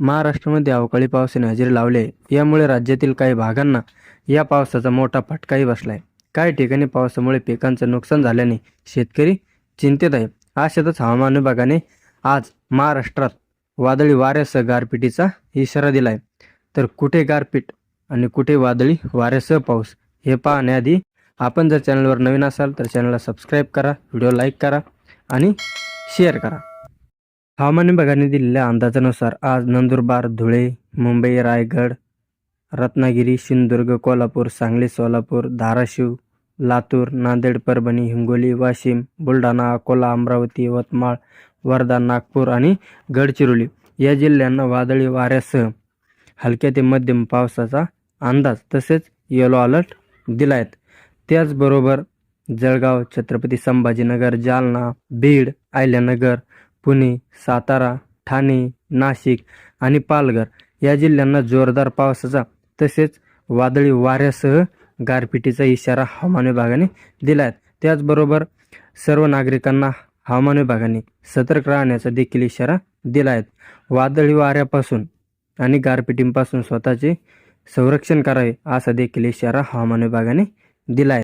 महाराष्ट्रामध्ये अवकाळी पावसाने हजेरी लावले. आहे यामुळे राज्यातील काही भागांना या पावसाचा मोठा फटकाही बसलाय. काही ठिकाणी पावसामुळे पिकांचं नुकसान झाल्याने शेतकरी चिंतेत आहे. अशातच हवामान विभागाने आज महाराष्ट्रात वादळी वाऱ्यासह गारपिटीचा इशारा दिलाय. तर कुठे गारपीट आणि कुठे वादळी वाऱ्यासह पाऊस हे पाहण्याआधी आपण जर चॅनलवर नवीन असाल तर चॅनलला सबस्क्राईब करा व्हिडिओ लाईक करा आणि शेअर करा. हवामान विभागाने दिलेल्या अंदाजानुसार आज नंदुरबार धुळे मुंबई रायगड रत्नागिरी सिंधुदुर्ग कोल्हापूर सांगली सोलापूर धाराशिव लातूर नांदेड परभणी हिंगोली वाशिम बुलढाणा अकोला अमरावती यवतमाळ वर्धा नागपूर आणि गडचिरोली या जिल्ह्यांना वादळी वाऱ्यासह हलक्या ते मध्यम पावसाचा अंदाज तसेच येलो अलर्ट दिला आहेत त्याचबरोबर जळगाव छत्रपती संभाजीनगर जालना बीड आयल्यानगर पुणे सातारा ठाणे नाशिक आणि पालघर या जिल्ह्यांना जोरदार पावसाचा तसेच वादळी वाऱ्यासह गारपिटीचा इशारा हवामान विभागाने दिला आहे त्याचबरोबर सर्व नागरिकांना हवामान विभागाने सतर्क राहण्याचा देखील इशारा दिला आहे वादळी वाऱ्यापासून आणि गारपिटींपासून स्वतःचे संरक्षण करावे असा देखील इशारा हवामान विभागाने दिला आहे